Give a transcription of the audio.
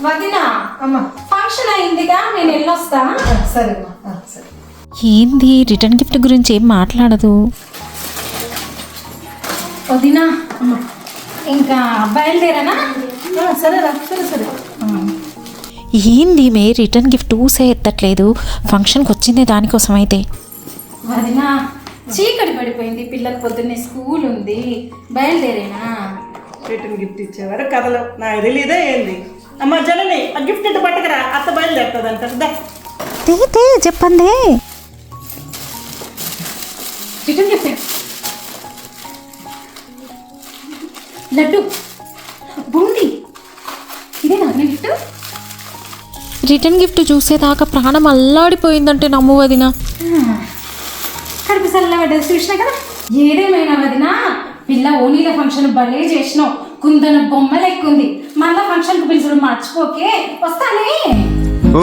వదిన అమ్మా. ఫంక్షన్ అయిందిగా నేను వెళ్ళొస్తా. ఆ, సరే అమ్మా ఆ, సరే. ఏంది రిటర్న్ గిఫ్ట్ గురించి ఏం మాట్లాడదు? వదిన ఇంకా బయలుదేరానా? ఆ, సరేరా సరే సరే. ఏంది మే రిటర్న్ గిఫ్ట్ ఊసే ఎత్తట్లేదు. ఫంక్షన్కి వచ్చిందే దానికోసం అయితే వదిన చీకటి పడిపోయింది. పిల్లలు పొద్దున్నే స్కూల్ ఉంది. బయలుదేరేనా? రిటర్న్ గిఫ్ట్ ఇచ్చేవారు కథలు. నాకు తెలియదే ఏంది? అమ్మ జనని ఆ గిఫ్ట్ పట్టకరా? అత్త బయలుదేరుతుంది అంట తే తే చెప్పండి. Return gift laddu. బూంది. ఇదే నా గిఫ్ట్? రిటర్న్ గిఫ్ట్ చూసేదాకా ప్రాణం అల్లాడిపోయిందంటే నమ్ము వదిన. కడుపు చల్లబడ్డది చూసినా కదా? ఏదేమైనా వదినా? పిల్ల ఓనీల ఫంక్షన్ భలే చేసినావు. కుందన బొమ్మ లెక్కుంది. మళ్ళా ఫంక్షన్కి పిలుచుడు మర్చిపోకే వస్తానే. ఓ